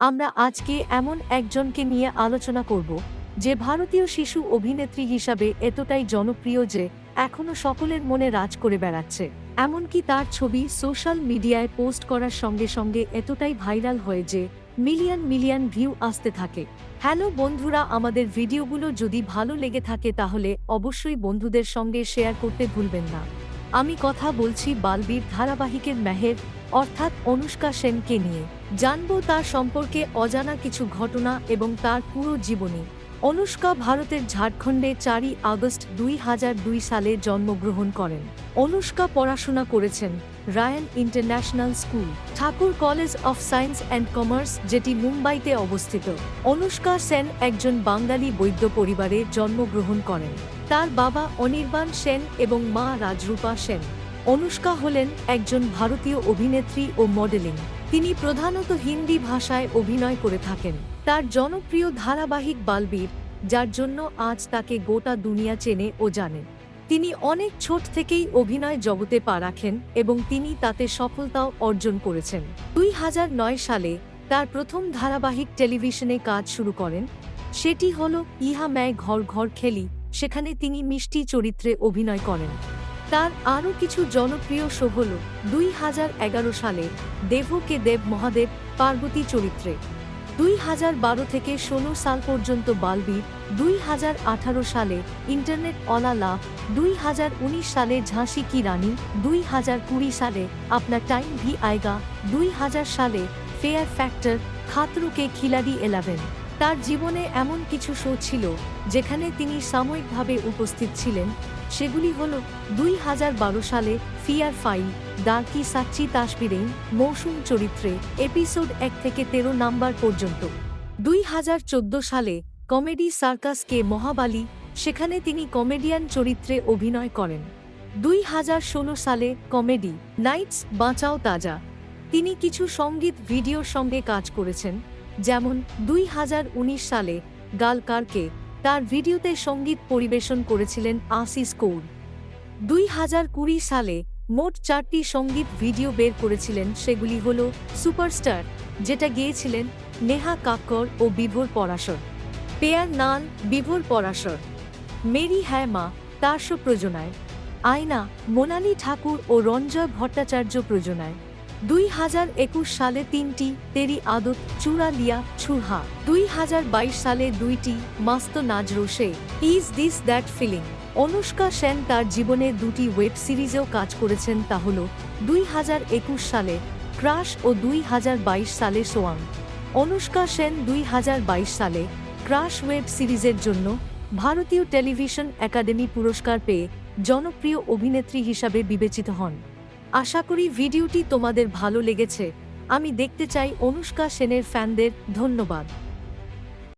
আমরা আজকে এমন একজনকে নিয়ে আলোচনা করব, যে ভারতীয় শিশু অভিনেত্রী হিসাবে এতটাই জনপ্রিয় যে এখনও সকলের মনে রাজ করে বেড়াচ্ছে। এমনকি তার ছবি সোশ্যাল মিডিয়ায় পোস্ট করার সঙ্গে সঙ্গে এতটাই ভাইরাল হয়ে যে মিলিয়ন মিলিয়ন ভিউ আসতে থাকে। হ্যালো বন্ধুরা, আমাদের ভিডিওগুলো যদি ভালো লেগে থাকে তাহলে অবশ্যই বন্ধুদের সঙ্গে শেয়ার করতে ভুলবেন না। আমি কথা বলছি বালবীর ধারাবাহিকের মেহের, অর্থাৎ অনুষ্কা সেনকে নিয়ে। জানব তার সম্পর্কে অজানা কিছু ঘটনা এবং তার পুরো জীবনী। অনুষ্কা ভারতের ঝাড়খণ্ডে চারই আগস্ট দুই হাজার দুই সালে জন্মগ্রহণ করেন। অনুষ্কা পড়াশোনা করেছেন Ryan international school, Thakur college of science and commerce, যেটি মুম্বাইতে অবস্থিত। অনুষ্কা সেন একজন বাঙালি বৈদ্য পরিবারে জন্মগ্রহণ করেন। তার বাবা অনির্বাণ সেন এবং মা রাজরূপা সেন। অনুষ্কা হলেন একজন ভারতীয় অভিনেত্রী ও মডেলিং। তিনি প্রধানত হিন্দি ভাষায় অভিনয় করে থাকেন। তার জনপ্রিয় ধারাবাহিক বালবীর, যার জন্য আজ তাকে গোটা দুনিয়া চেনে ও জানে। তিনি অনেক ছোট থেকেই অভিনয় জগতে পা রাখেন এবং তিনি তাতে সফলতাও অর্জন করেছেন। দুই হাজার নয় সালে তার প্রথম ধারাবাহিক টেলিভিশনে কাজ শুরু করেন। সেটি হল ইহা ম্যায় ঘর ঘর খেলি, সেখানে তিনি মিষ্টি চরিত্রে অভিনয় করেন। তার আরও কিছু জনপ্রিয় শো হল দুই হাজার এগারো সালে দেবকে দেব মহাদেব পার্বতী চরিত্রে। দুই হাজার বারো থেকে ষোলো সাল পর্যন্ত বালবীর দুই হাজার আঠারো সালে ইন্টারনেট অলা লাভ দুই হাজার উনিশ সালে ঝাঁসি কি রানী, দুই হাজার কুড়ি সালে আপনার টাইম ভি আয়গা দুই হাজার সালে ফেয়ার ফ্যাক্টর খাতরুকে খিলাড়ি এলেভেন। তার জীবনে এমন কিছু শো ছিল, যেখানে তিনি সাময়িকভাবে উপস্থিত ছিলেন। সেগুলি হল দুই হাজার বারো সালে ফিয়ার ফাইল ডার্কি সাচ্চি তাসবিরেইন মৌসুম চরিত্রে, এপিসোড এক থেকে তেরো নাম্বার পর্যন্ত। দুই হাজার চোদ্দ সালে কমেডি সার্কাস কে মহাবালী, সেখানে তিনি কমেডিয়ান চরিত্রে অভিনয় করেন। দুই হাজার ষোলো সালে কমেডি, নাইটস বাঁচাও তাজা। তিনি কিছু সংগীত ভিডিওর সঙ্গে কাজ করেছেন। যেমন দুই হাজার উনিশ সালে গালকারকে তার ভিডিওতে সংগীত পরিবেশন করেছিলেন আসিস কৌর। দুই হাজার কুড়ি সালে মোট চারটি সংগীত ভিডিও বের করেছিলেন সেগুলি হল সুপারস্টার, যেটা গেয়েছিলেন নেহা কাক্কর ও বিভোর পরাশর, পেয়ার নাল বিভোর পরাশর, মেরি হ্যায় মা তার্স প্রযোনায় আয়না, মোনালি ঠাকুর ও রঞ্জয় ভট্টাচার্য প্রযোনায় দুই হাজার একুশ সালে তিনটি, তেরি আদত, চূড়া লিয়া ছুরহা দুই হাজার বাইশ সালে দুইটি, মাস্ত নাজ রোশে। Is this that feeling Anushka Sen তার জীবনে দুটি ওয়েব সিরিজেও কাজ করেছেন, তা হল দুই হাজার একুশ সালে ক্রাশ ও দুই হাজার বাইশ সালে সোয়াং। অনুষ্কা সেন দুই হাজার বাইশ সালে ক্রাশ ওয়েব সিরিজের জন্য ভারতীয় টেলিভিশন একাডেমি পুরস্কার পেয়ে জনপ্রিয় অভিনেত্রী হিসাবে বিবেচিত হন। আশা করি ভিডিওটি তোমাদের ভালো লেগেছে। আমি দেখতে চাই অনুষ্কা সেনের ফ্যানদের ধন্যবাদ।